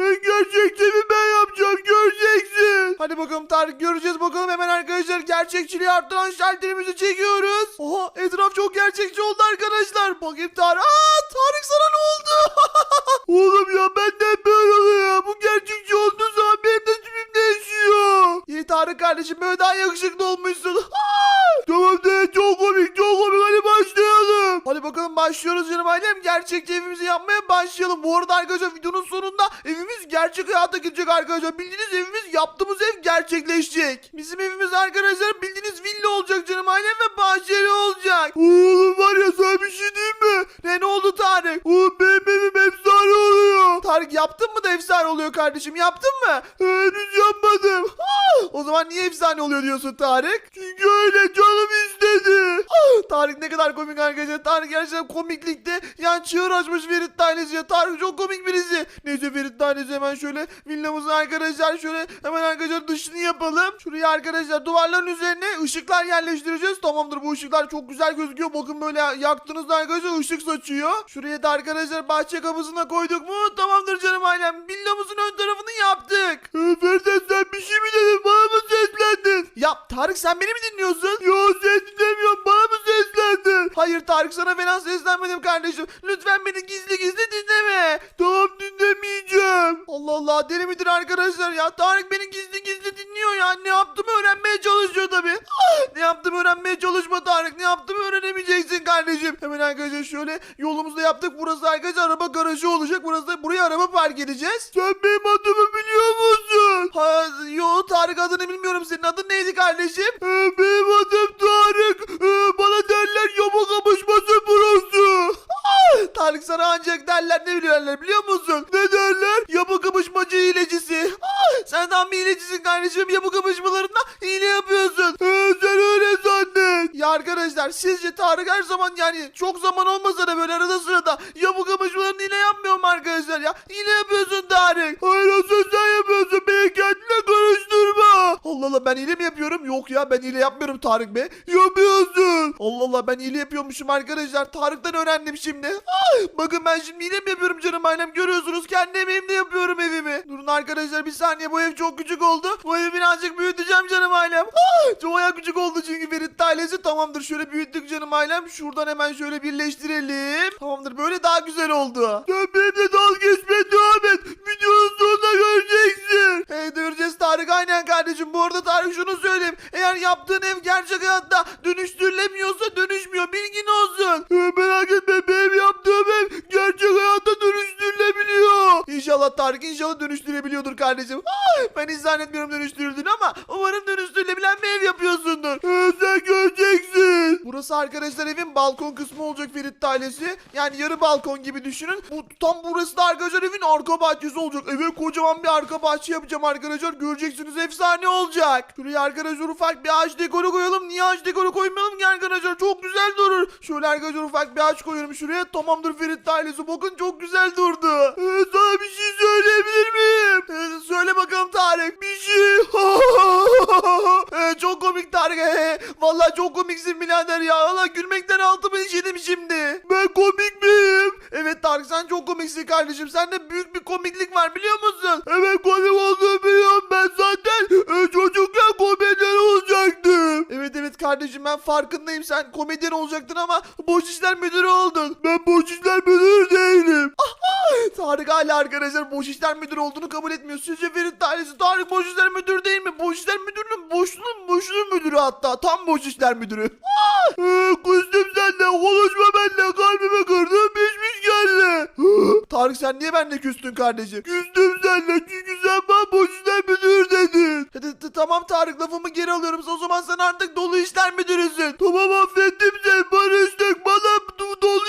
Gerçekçi mi ben yapacağım göreceksin. Hadi bakalım Tarık göreceğiz bakalım hemen arkadaşlar gerçekçiliği arttıran şalterimizi çekiyoruz. Oha etraf çok gerçekçi oldu arkadaşlar. Bakayım Tarık. Aa Tarık sana ne oldu? Oğlum ya benden böyle oluyor. Bu gerçekçi olduğu zaman benim de tipim değişiyor. İyi Tarık kardeşim böyle daha yakışıklı olmuşsun. Tamam de çok komik çok komik hadi başlayalım. Hadi bakalım başlıyoruz canım ailem. Gerçekçi evimizi yapmaya başlayalım. Bu arada arkadaşlar videonun sonunda evimiz gerçek hayata girecek arkadaşlar. Bildiğiniz evimiz yaptığımız ev gerçekleşecek. Bizim evimiz arkadaşlar bildiğiniz villa olacak canım ailem ve bahçeli olacak. Oğlum var ya sana bir şey diyeyim mi? Ne ne oldu Tarık? Oğlum benim evim efsane oluyor. Tarık yaptın mı da efsane oluyor kardeşim yaptın mı? Henüz yapmadım. O zaman niye efsane oluyor diyorsun Tarık? Çünkü öyle canım istedi. Ah! Tarık ne kadar komik arkadaşlar. Tarık gerçekten komiklikte yani çığır açmış Ferit tanesi ya. Tarık çok komik birisi. Neyse Ferit tanesi hemen şöyle villamızın arkadaşlar şöyle hemen arkadaşlar dışını yapalım. Şuraya arkadaşlar duvarların üzerine ışıklar yerleştireceğiz. Tamamdır bu ışıklar çok güzel gözüküyor. Bakın böyle yaktığınızda arkadaşlar ışık saçıyor. Şuraya da arkadaşlar bahçe kapısına koyduk mu? Tamamdır canım ailem. Villamızın ön tarafını yaptık. Ferden sen bir şey mi dedin? Bana mı seslendin? Ya Tarık sen beni mi dinliyorsun? Yo Hayır Tarık sana falan seslenmedim kardeşim. Lütfen beni gizli gizli dinleme. Tamam dinlemeyeceğim. Allah Allah deli midir arkadaşlar ya? Tarık beni gizli gizli dinliyor ya. Ne yaptığımı öğrenmeye çalışıyor tabii. Ah, ne yaptığımı öğrenmeye çalışma Tarık. Ne yaptığımı öğrenemeyeceksin kardeşim. Hemen arkadaşlar şöyle yolumuzu da yaptık. Burası arkadaşlar araba garajı olacak. Burası da buraya araba park edeceğiz. Sen benim adımı biliyor musun? Ha, yo Tarık adını bilmiyorum. Senin adın neydi kardeşim? benim Tarık sana ancak derler ne biliyorlar biliyor musun? Ne derler? Yapı kapışmacı hilecisi. Ah, sen tam bir hilecisin kardeşim. Yapı kapışmalarında hile yapıyorsun. Ee, sen öyle zannet. Ya arkadaşlar sizce Tarık her zaman yani çok zaman olmasa da böyle arada sırada yapı kapışmalarında hile yapmıyor mu arkadaşlar ya? Hile yapıyorsun Tarık. Hayır sen yapıyorsun. Allah ben hile mi yapıyorum? Yok ya ben hile yapmıyorum Tarık Bey. Yapıyorsun. Allah Allah ben hile yapıyormuşum arkadaşlar. Tarık'tan öğrendim şimdi. Ah, bakın ben şimdi hile mi yapıyorum canım ailem. Görüyorsunuz kendi emeğimle yapıyorum evimi. Durun arkadaşlar bir saniye bu ev çok küçük oldu. Bu evi birazcık büyüteceğim canım ailem. Ah, çok ayak küçük oldu çünkü Ferit ailesi. Tamamdır şöyle büyüttük canım ailem. Şuradan hemen şöyle birleştirelim. Tamamdır böyle daha güzel oldu. Sen benimle dalga geçmeye devam et. Videonun Kardeşim. Bu arada Tarık şunu söyleyeyim. Eğer yaptığın ev gerçek hayatta dönüştürülemiyorsa dönüşmüyor. Bilgin olsun. merak etme benim yaptığım ev gerçek hayatta dönüştürülebiliyor. İnşallah Tarık inşallah dönüştürebiliyordur kardeşim. Ben hiç zannetmiyorum dönüştürüldüğünü ama arkadaşlar evin balkon kısmı olacak Ferit ailesi. Yani yarı balkon gibi düşünün. Bu tam burası da arkadaşlar evin arka bahçesi olacak. Eve kocaman bir arka bahçe yapacağım arkadaşlar. Göreceksiniz efsane olacak. Şuraya arkadaşlar ufak bir ağaç dekoru koyalım. Niye ağaç dekoru koymayalım ki arkadaşlar? Çok güzel durur. Şöyle arkadaşlar ufak bir ağaç koyuyorum şuraya. Tamamdır Ferit ailesi. Bakın çok güzel durdu. Çok komiksin birader ya. Valla gülmekten altımı işedim şimdi. Ben komik miyim? Evet Tarık sen çok komiksin kardeşim. Sende büyük bir komiklik var biliyor musun? Evet komik olduğunu biliyorum. Ben zaten e, çocukken komedyen olacaktım. Evet evet kardeşim ben farkındayım. Sen komedyen olacaktın ama boş işler müdürü oldun. Ben boş işler müdürü değilim. Tarık hala arkadaşlar boş işler müdürü olduğunu kabul etmiyor. Sizce Ferit ailesi Tarık boş işler müdürü işler müdürünün boşluğun boşluğun müdürü hatta. Tam boş işler müdürü. Ee, Kızdım senden konuşma benimle kalbime kırdın pişmiş geldi. Tarık sen niye benimle küstün kardeşim? Küstüm seninle çünkü sen bana boş işler müdürü dedin. Tamam Tarık lafımı geri alıyorum. O zaman sen artık dolu işler müdürüsün. Tamam affettim seni barıştık. Bana do- dolu